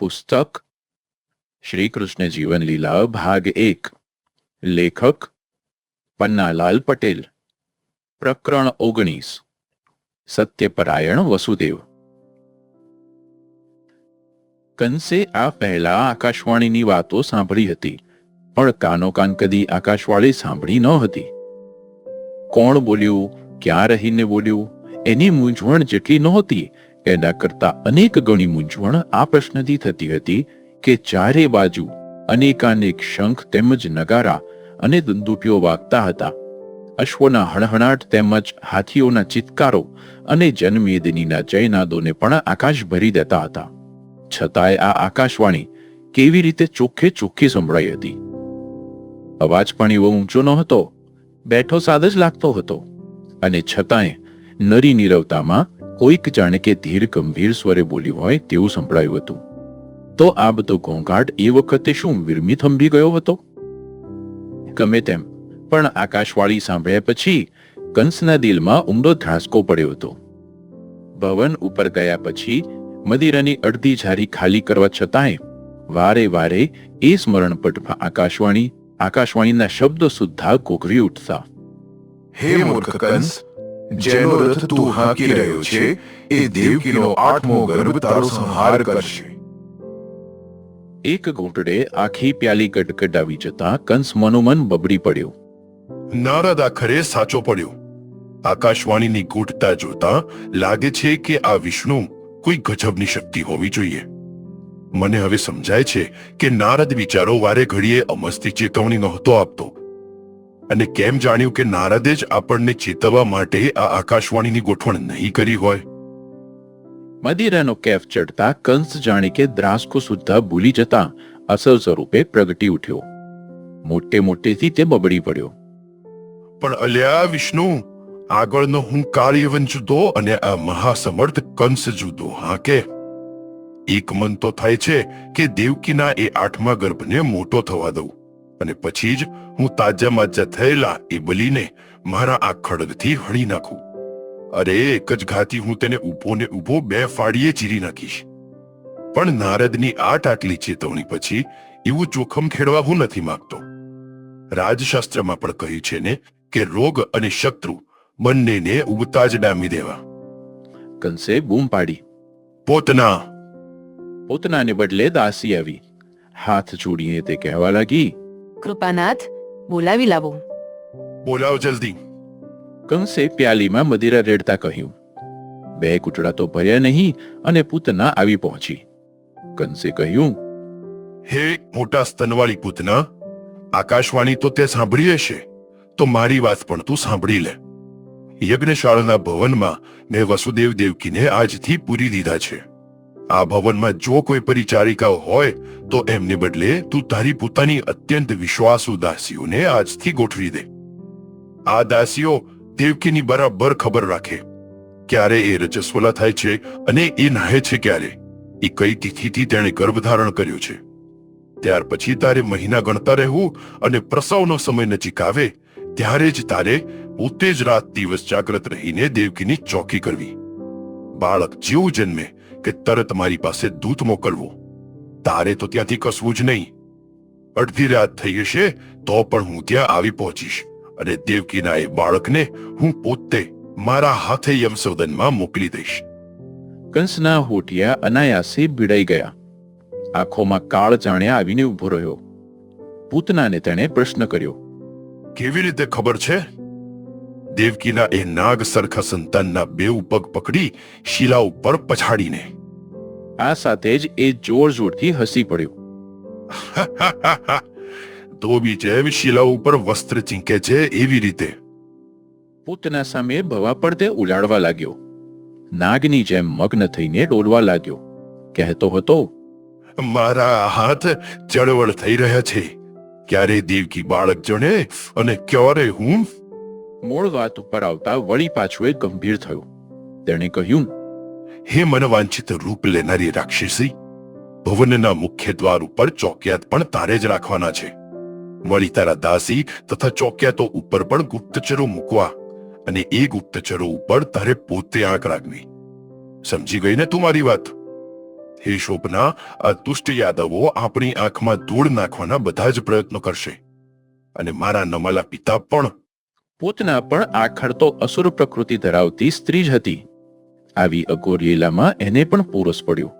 પુસ્તક શ્રી કૃષ્ણ જીવન લીલા ભાગ એક લેખક પન્નાલાલ પટેલ પ્રકરણ ઓગણીસ સત્યપરાયણ વસુદેવ કંસે આ પહેલા આકાશવાણીની વાતો સાંભળી હતી પણ કાનો કાન કદી આકાશવાણી સાંભળી ન હતી કોણ બોલ્યું ક્યાં રહીને બોલ્યું એની મૂંઝવણ જેટલી નહોતી એના કરતા અનેક ગણી મૂંઝવણ આ પ્રશ્નથી થતી હતી કે ચારે બાજુ અનેકાનેક શંખ તેમજ નગારા અને દંદુપીઓ વાગતા હતા. અશ્વના હણહણાટ તેમજ હાથીઓના ચિત્કારો અને જનમેદનીના જયનાદોને પણ આકાશ ભરી દેતા હતા. છતાંય આ આકાશવાણી કેવી રીતે ચોખ્ખે ચોખ્ખી સંભળાઈ હતી? અવાજ પણ એવો ઊંચો ન હતો બેઠો સાદ જ લાગતો હતો. અને છતાંય નરી નીરવતામાં કોઈક જાણે કે ધીર ગંભીર સ્વરે બોલ્યું હોય તેવું સંભળાયું હતું. તો આ બધો ઘોંઘાટ એ વખતે શું વિરમી થંભી ગયો હતો? ગમે તેમ, પણ આકાશવાણી સાંભળ્યા પછી કંસના દિલમાં ઊંડો ધ્રાસકો પડ્યો હતો. ભવન ઉપર ગયા પછી મદિરાની અડધી જારી ખાલી કરવા છતાંય વારે વારે એ સ્મરણપટમાં આકાશવાણી, આકાશવાણીના શબ્દો સુદ્ધા કોકરી ઉઠતા. હે મૂર્ખ કંસ જેનો રથ તું હાંકી રહ્યો છે એ દેવકીનો આઠમો ગર્ભ તારો સંહાર કરશે. એક ઘૂંટડે આખી પ્યાલી ગડગડાવી જતા કંસ મનોમન બબડી પડ્યો. નારદ આખરે સાચો પડ્યો. આકાશવાણીની ગૂંટતા જોતા લાગે છે કે આ વિષ્ણુ કોઈ ગજબની શક્તિ હોવી જોઈએ. મને હવે સમજાય છે કે નારદ વિચારો વારે ઘડીએ અમસ્તી ચેતવણી નહોતો આપતો. અને કેમ જાણ્યું કે નારદે જ આપણને ચેતવવા માટે આ આકાશવાણીની ગોઠવણ નહીં કરી હોય? મદિરાનો કેફ ચડતા કંસ જાણે કે દ્રાસકો સુદ્ધા ભૂલી જતા અસર સ્વરૂપે પ્રગટી ઉઠ્યો. મોટે મોટેથી તે બબડી પડ્યો. પણ અલ્યા વિષ્ણુ આગળનો હું કાર્યવન જુદો અને આ મહાસમર્થ કંસ જુદો હા કે? એક મન તો થાય છે કે દેવકીના એ આઠમા ગર્ભને મોટો થવા દઉં. અને પછી જ હું તાજા માજા થયેલા એ બલીને મારા આ ખડગથી હળી નાખું. અરે એક જ ઘાતી હું તેને ઊભો ને ઊભો બે ફાડીએ ચીરી નાખીશ. પણ નારદની આ ટાટલી ચેતવણી પછી એવું જોખમ ખેડવા હું નથી માંગતો. રાજશાસ્ત્રમાં પણ કહ્યું છે ને કે રોગ અને શત્રુ બંનેને ઉગતા જ ડામી દેવા. કંસે બૂમ પાડી. પોતના. પોતનાને બદલે દાસી આવી. હાથ જોડીને તે કહેવા લાગી કૃપાનાથ બોલાવી લાવો. બોલાવ જલ્દી. કંસે પ્યાલીમાં મદિરા રેડતા કહ્યું બે કૂટડા તો ભર્યા નહીં અને પૂતના આવી પહોંચી. કંસે કહ્યું હે મોટા સ્તનવાળી પૂતના આકાશવાણી તો તે સાંભળી હશે તો મારી વાત પણ તું સાંભળી લે. યજ્ઞશાળાના ભવનમાં મેં વસુદેવ દેવકીને આજથી પૂરી દીધા છે. આ ભવનમાં જો કોઈ પરિચારિકાઓ હોય, તો એમને બદલે તું તારી પોતાની અત્યંત વિશ્વાસુ દાસીઓને આજથી ગોઠવી દે. આ દાસીઓ દેવકીની બરાબર ખબર રાખે. ક્યારે એ રજસ્વલા થાય છે અને એ નાહે છે ક્યારે? એ કઈ તિથિથી તેણે ગર્ભધારણ કર્યો છે? ત્યાર પછી તારે મહિના ગણતા રહેવું અને પ્રસવનો સમય નજીક આવે, ત્યારે જ તારે પોતે જ રાત દિવસ જાગ્રત રહીને દેવકીની ચોકી કરવી. બાળક જેવું જન્મે કે તરત મારી પાસે દૂત મોકલવો. તારે તો ત્યાંથી કસવું જ નહીં. અડધી રાત થઈ હશે તો પણ હું ત્યાં આવી પહોંચીશ અને દેવકીના એ બાળકને હું પોતે મારા હાથે યમસોદનમાં મોકલી દઈશ. કંસના હોઠિયા અનાયાસે ભીડાઈ ગયા. આંખોમાં કાળ જાણ્યા આવીને ઊભો રહ્યો. પૂતનાને તેણે પ્રશ્ન કર્યો. કેવી રીતે ખબર છે? દેવકીના એ નાગ સરખા સંતાનના બેઉ પગ પકડી શિલા ઉપર પછાડીને. આ સાથે જ એ જોર જોરથી હસી પડ્યો. ધોબી જેમ શિલા ઉપર વસ્ત્ર ચીંકે છે એવી રીતે. પૂતના સામે ભવા પડતે ઉલાડવા લાગ્યો. નાગની જેમ મગ્ન થઈને ડોલવા લાગ્યો. કહેતો હતો મારા હાથ ચળવળ થઈ રહ્યા છે. ક્યારે દેવકી બાળક જણે અને ક્યારે હું મૂળ વાત ઉપર આવતા વળી પાછું એ ગંભીર થયું. તેણે કહ્યું, હે મનવાંછિત રૂપ લેનારી રાક્ષસી, ભવનના મુખ્ય દ્વાર ઉપર ચોકિયાત પણ તારે જ રાખવાના છે. વળી તારા દાસી તથા ચોકિયાતો ઉપર પણ ગુપ્તચરો મૂકવા અને એ ગુપ્તચરો ઉપર તારે પોતે આંખ રાખવી. સમજી ગઈ ને તું મારી વાત? હે શોભના, આ દુષ્ટ યાદવો આપણી આંખમાં ધૂળ નાખવાના બધા જ પ્રયત્નો કરશે. અને મારા નમાલા પિતા પણ પૂતના પણ આખર તો અસુર પ્રકૃતિ ધરાવતી સ્ત્રી જ હતી. આવી અઘોર લીલામાં એને પણ પૂરસ પડ્યો.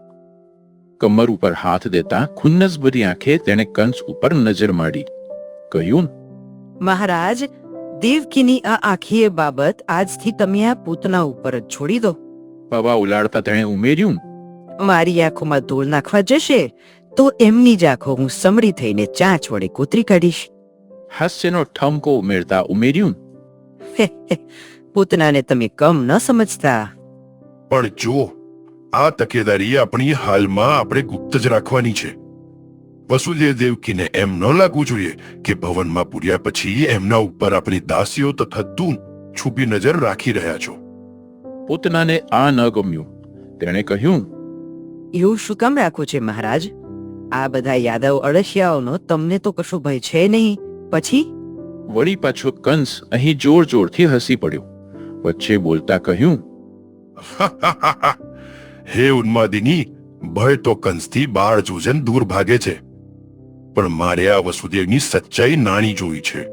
કમર ઉપર હાથ દેતા ખુન્નસભરી આંખે તેણે કંસ ઉપર નજર માડી. કહ્યું મહારાજ દેવકીની આ આખીએ બાબત આજથી તમે આ પૂતના ઉપર જ છોડી દો. પવા ઉલાડતા તેણે ઉમેર્યું મારી આંખોમાં ધૂળ નાખવા જશે તો એમની જ આંખો હું સમરી થઈને ચાંચ વડે કોતરી કાઢીશ. હાસ્યનો ઠમકો ઉમેરતા ઉમેર્યું પૂતનાને તમે કમ ન સમજતા. પણ જો આ તકેદારી આપણી હાલમાં આપણે ગુપ્ત જ રાખવાની છે. વસુદેવ દેવકીને એમ ન લાગવું જોઈએ કે ભવનમાં પૂર્યા પછી એમના ઉપર આપણી દાસીઓ તથા તું છુપી નજર રાખી રહ્યા છો. પૂતનાને આ ન ગમ્યું. તેણે કહ્યું એવું શું કામ રાખો છે મહારાજ? આ બધા યાદવ અળસિયાઓનો તમને તો કશો ભય છે નહીં. પછી? વળી પાછો કંસ અહીં જોર જોરથી હસી પડ્યો. વચ્ચે બોલતા કહ્યું હે ઉન્માદિની ભય તો કંસથી બાળ જોજન દૂર ભાગે છે. પણ મારે આ વસુદેવની સચ્ચાઈ નાની જોઈ છે.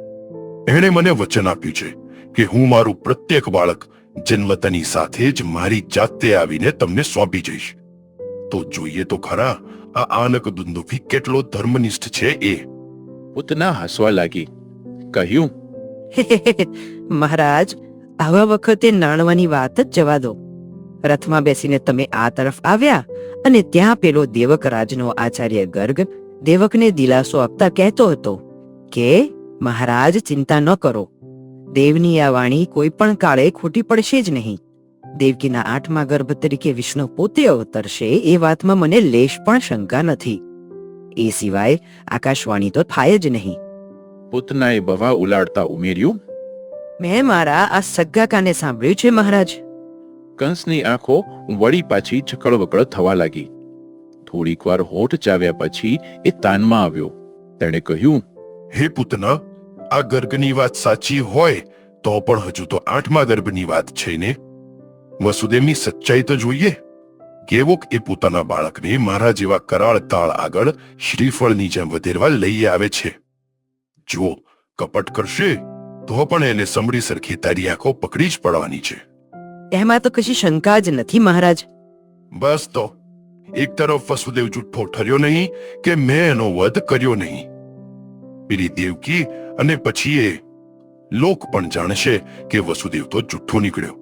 એણે મને વચન આપ્યું છે કે હું મારું પ્રત્યેક બાળક જન્મતાની સાથે જ મારી જાતે આવીને તમને સોંપી જઈશ. તો જોઈએ તો ખરા આ આનક દુંદુભી કેટલો ધર્મનિષ્ઠ છે એ. પૂતના હસવા લાગી. કહ્યું. મહારાજ, આવા વખતે નાણવાની વાત જ જવા દો. રથમાં બેસીને તમે આ તરફ આવ્યા અને ત્યાં પેલો દેવક રાજનો આચાર્ય ગર્ગ દેવકને દિલાસો આપતા કહેતો હતો કે, મહારાજ, ચિંતા ન કરો. દેવની આ વાણી કોઈ પણ કાળે ખોટી પડશે જ નહીં. દેવકીના આઠમા ગર્ભ તરીકે વિષ્ણુ પોતે અવતરશે એ વાતમાં મને લેશ પણ શંકા નથી. એ સિવાય આકાશવાણી તો થાય જ નહીં. પૂતનાએ બવા ઉલાડતા ઉમેર્યું મેં મારા આ સગ્ગા કાને સાંભળ્યું છે મહારાજ. કંસની આંખો વળી પાછી ચકળવકળ થવા લાગી. થોડીક વાર હોઠ ચાવ્યા પછી એ તાનમાં આવ્યો. તેણે કહ્યું હે પુતન આ ગર્ગની વાત સાચી હોય તો પણ હજુ તો આઠમા ગર્ભની વાત છે ને? વસુદેવની સચ્ચાઈ તો જોઈએ. કેવોક એ પોતાના બાળકને મારા જેવા કરાળ તાળ આગળ શ્રીફળની જેમ વધેરવા લઈ આવે છે. જો કપટ કરશે તો પણ એને સમરી સરખી તારી આંખો પકડી જ પડવાની છે. એમાં તો કશી શંકા જ નથી મહારાજ. બસ તો. એક તરફ વસુદેવ જુઠ્ઠો ઠર્યો નહીં કે મેં એનો વધ કર્યો નહીં. પીરી દેવકી અને પછી એ લોક પણ જાણશે કે વસુદેવ તો જુઠ્ઠો નીકળ્યો.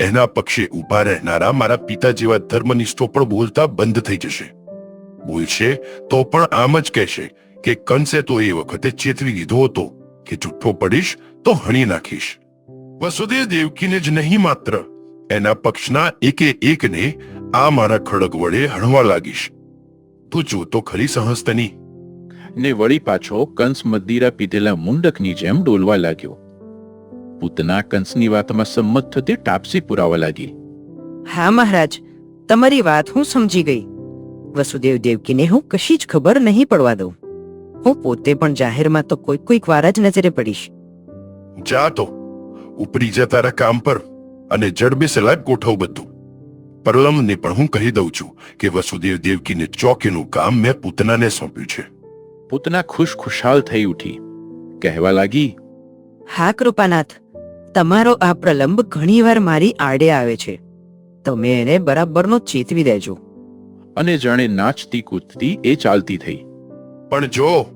એના પક્ષે ઊભા રહેનારા મારા પિતા જેવા ધર્મનિષ્ઠો પણ બોલતા બંધ થઈ જશે. બોલશે તો પણ આમ જ કહેશે કે કંસે તો એ વખતે ચેતવી દીધો હતો કે જુઠ્ઠો પડીશ તો હણી નાખીશ. વસુદેવ દેવકીને જ નહીં માત્ર એના પક્ષના એકે એકને આ મારા ખડગ વડે હણવા લાગીશ. તું જોતો ખરી સહસ્તની. ને વળી પાછો કંસ મદીરા પીધેલા મુંડકની જેમ ડોલવા લાગ્યો. પૂતના કંસની વાતમાં સંમત થતી ટાપસી પુરાવા લાગી. હા મહારાજ તમારી વાત હું સમજી ગઈ. વસુદેવ દેવકીને હું કશી જ ખબર નહીં પડવા દઉં. હું પોતે પણ જાહેરમાં તો કોઈક કોઈક વાર જ નજરે પડીશ. જા તો. ઉપરી જા તારા કામ પર અને જડબે સલાબ ગોઠવ બધું. પરલમને પણ હું કહી દઉં છું કે વસુદેવ દેવકીને ચોકીનું કામ મેં પૂતનાને સોંપ્યું છે. પૂતના ખુશ ખુશાલ થઈ ઉઠી. કહેવા લાગી હા કૃપાનાથ તમારો આ પ્રલંબ ઘણીવાર મારી આડે આવે છે. તમે એને બરાબરનો ચેતવી દેજો. અને જાણે નાચતી કૂદતી એ ચાલતી થઈ. પણ જો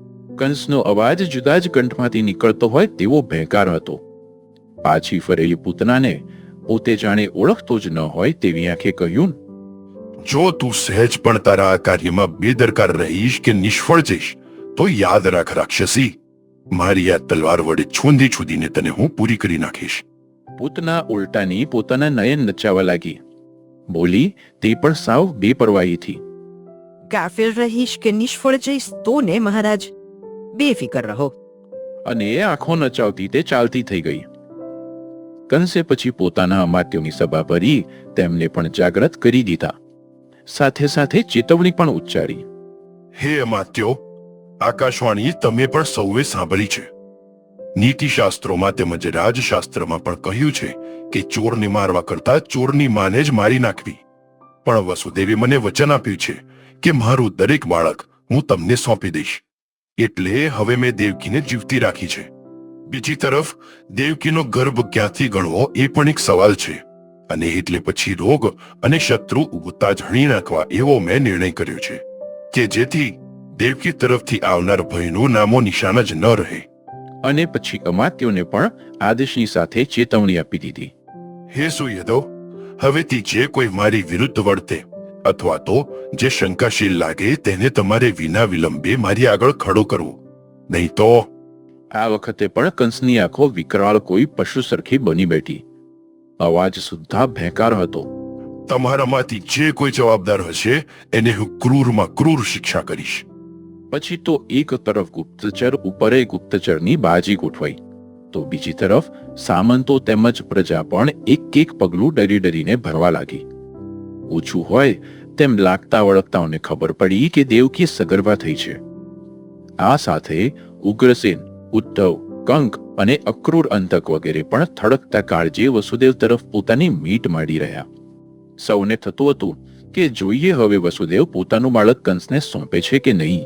કંસનો અવાજ જુદા જ કંઠમાંથી નીકળતો હોય તેવો ભેંકાર હતો. પાછી ફરેલી પૂતનાને પોતે જાણે ઓળખતો જ ન હોય તેવી આંખે કહ્યું જો તું સહેજ પણ તારા આ કાર્યમાં બેદરકાર રહીશ કે નિષ્ફળ જઈશ તો યાદ રાખ રાક્ષસી. મારી આ તલવાર વડે છૂંદી છૂંદીને તને હું પૂરી કરી નાખીશ. પૂતના ઉલટાની પોતાના નયન નચાવા લાગી. બોલી તે પણ સાવ બેપરવાહીથી કાફિર રહીશ કે નિષ્ફળ જઈશ તો ને મહારાજ. બેફિકર રહો. અને એ આંખો નચાવતી તે ચાલતી થઈ ગઈ. કંસે પછી પોતાના અમાત્યોની સભા ભરી તેમને પણ જાગ્રત કરી દીધા. સાથે સાથે ચેતવણી પણ ઉચ્ચારી. હે અમાત્યો આકાશવાણી તમે પણ સૌએ સાંભળી છે. નીતિશાસ્ત્રોમાં તેમજ રાજશાસ્ત્રમાં પણ કહ્યું છે કે ચોરને મારવા કરતા ચોરની માને જ મારી નાખવી. પણ વસુદેવે મને વચન આપ્યું છે કે મારું દરેક બાળક હું તમને સોંપી દઈશ. એટલે હવે મેં દેવકીને જીવતી રાખી છે. બીજી તરફ દેવકીનો ગર્ભ ક્યાંથી ગણવો એ પણ એક સવાલ છે. અને એટલે પછી રોગ અને શત્રુ ઉગતા હણી નાખવા એવો મેં નિર્ણય કર્યો છે. કે જેથી દેવકી તરફથી આવનાર ભયનું નામો નિશાન જ ન રહે. અને પછી અમાત્યોને પણ આદેશની સાથે ચેતવણી આપી દીધી. હે સુયદો હવેથી જે કોઈ મારી વિરુદ્ધ વળતે અથવા તો જે શંકાશીલ લાગે તેને તમારે વિના વિલંબે મારી આગળ ખડો કરવો. નહીં તો? આ વખતે પણ કંસની આંખો વિકરાળ કોઈ પશુ સરખી બની બેઠી. અવાજ સુદ્ધા ભેંકાર હતો. તમારામાંથી જે કોઈ જવાબદાર હશે એને હું ક્રૂરમાં ક્રૂર શિક્ષા કરીશ. પછી તો એક તરફ ગુપ્તચર ઉપરે ગુપ્તચરની બાજી ગોઠવાઈ. તો બીજી તરફ સામંતો તેમજ પ્રજા પણ એક એક પગલું ડરી ડરીને ભરવા લાગી. ઓછું હોય તેમ લાગતા વળગતાઓને ખબર પડી કે દેવકી સગર્ભા થઈ છે. આ સાથે ઉગ્રસેન, ઉદ્ધવ, કંક અને અક્રૂર અંતક વગેરે પણ થડકતા કાળજે વસુદેવ તરફ પોતાની મીટ માંડી રહ્યા. સૌને થતું હતું કે જોઈએ હવે વસુદેવ પોતાનું બાળક કંસને સોંપે છે કે નહીં.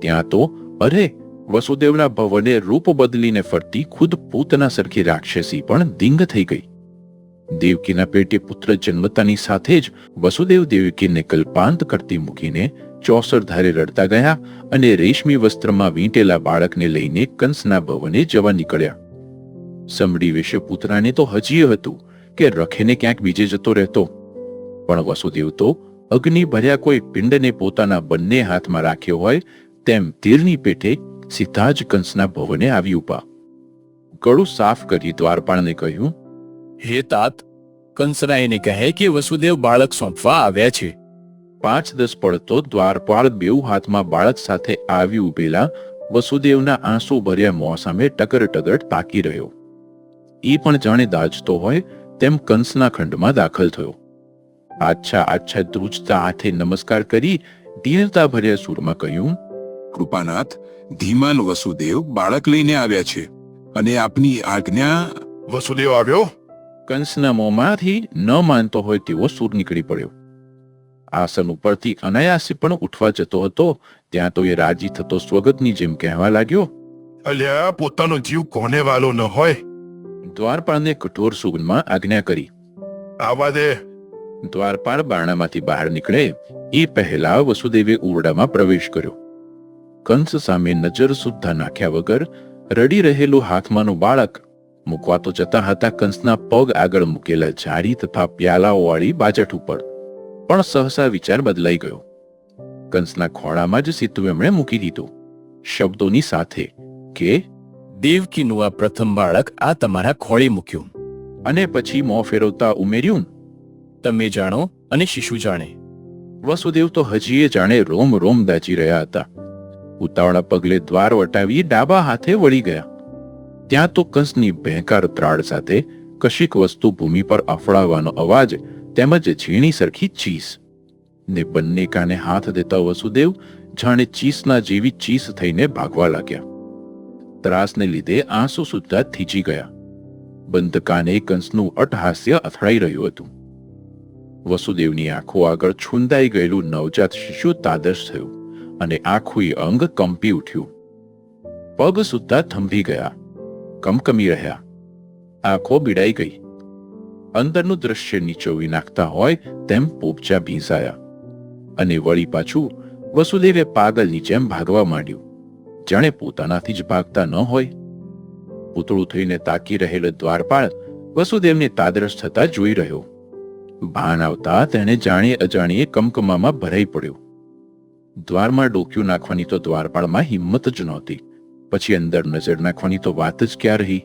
ત્યાં તો, અરે, વસુદેવના ભવને રૂપ બદલીને ફરતી ખુદ પૂતના સરખી રાક્ષસી પણ દિંગ થઈ ગઈ. દેવકીના પેટે પુત્ર જન્મતાની સાથે જ વસુદેવ દેવકીને કલ્પાંત કરતી મૂકીને ચોસર ધારે રડતા ગયા અને રેશમી વસ્ત્રમાં વીંટેલા બાળકને લઈને કંસના ભવને જવા નીકળ્યા. સમડી વિશે પુતરાને તો હજી હતું કે રખેને ક્યાંક બીજે જતો રહેતો. પણ વસુદેવ તો અગ્નિ ભર્યા કોઈ પિંડને પોતાના બંને હાથમાં રાખ્યો હોય તેમ તીરની પેઠે સીધા જ કંસના ભવને આવી ઉપા ગળું સાફ કરી દ્વારપાળને કહ્યું હે તાત કંસરાયને કહે કે વસુદેવ બાળક સોંપવા આવ્યા છે. પાંચ દસ પડતો દ્વારપાળ બેઉ હાથમાં બાળક સાથે આવી ઉભેલા વસુદેવના આંસુ ભર્યા મોં સામે ટકર ટગર તાકી રહ્યો. એ પણ જાણે દાજતો હોય તેમ કંસના ખંડમાં દાખલ થયો. આચ્છા આચ્છા ધ્રુજતા હાથે નમસ્કાર કરી દીનતા ભર્યા સૂરમાં કહ્યું કૃપાનાથ ધીમાન વસુદેવ બાળક લઈને આવ્યા છે અને આપની આજ્ઞા વસુદેવ આવ્યો? કંસના મોંમાંથી ન માનતો હોય તેવો સૂર નીકળી પડ્યો. આસન ઉપરથી અનાયાસે પણ ઉઠવા જતો હતો ત્યાં તો એ રાજી થતો સ્વગતની જેમ કહેવા લાગ્યો અલ્યા પોતાનો જીવ કોને વાલો ન હોય? દ્વારપાળને કઠોર સુગનમાં આજ્ઞા કરી. આવા દે. દ્વારપાળ બારણામાંથી બહાર નીકળે એ પહેલા વસુદેવે ઓરડામાં પ્રવેશ કર્યો. કંસ સામે નજર સુદ્ધા નાખ્યા વગર રડી રહેલું હાથમાંનું બાળક મૂકવા તો જતા હતા કંસના પગ આગળ મૂકેલા જાડી તથા પ્યાલાઓવાળી બાજટ ઉપર. પણ સહસા વિચાર બદલાઈ ગયો. કંસના ખોળામાં જ સીતુ એમણે મૂકી દીધું. શબ્દોની સાથે કે દેવકીનું આ પ્રથમ બાળક આ તમારા ખોળે મૂક્યું. અને પછી મોં ફેરવતા ઉમેર્યું તમે જાણો અને શિશુ જાણે. વસુદેવ તો હજીએ જાણે રોમ રોમ દાચી રહ્યા હતા. ઉતાવળા પગલે દ્વાર વટાવી ડાબા હાથે વળી ગયા. ત્યાં તો કંસની ભેંકાર ત્રાળ સાથે કશીક વસ્તુ ભૂમિ પર અફડાવવાનો અવાજ તેમજ ઝીણી સરખી ચીસ. ને બંને કાને હાથ દેતા વસુદેવ જાણે ચીસના જેવી ચીસ થઈને ભાગવા લાગ્યા. ત્રાસને લીધે આંસુ સુદ્ધા થીજી ગયા. બંધ કાને કંસનું અટહાસ્ય અથડાઈ રહ્યું હતું. વસુદેવની આંખો આગળ છુંદાઈ ગયેલું નવજાત શિશુ તાદશ થયું અને આખું અંગ કંપી ઉઠ્યું. પગ સુદ્ધા થંભી ગયા. કમકમી રહ્યા આંખો બીડાઈ ગઈ. અંદરનું દ્રશ્ય નીચોવી નાખતા હોય તેમ પોપચા ભીંસાયા. અને વળી પાછું વસુદેવે પાગલની જેમ ભાગવા માંડ્યું. જાણે પોતાનાથી જ ભાગતા ન હોય. પૂતળું થઈને તાકી રહેલો દ્વારપાળ વસુદેવને તાદરસ થતા જોઈ રહ્યો. ભાન આવતા તેને જાણે અજાણીએ કમકમામાં ભરાઈ પડ્યો. દ્વારમાં ડોક્યું નાખવાની તો દ્વારપાળમાં હિંમત જ નહોતી. પછી અંદર નજર નાખવાની તો વાત જ ક્યાં રહી?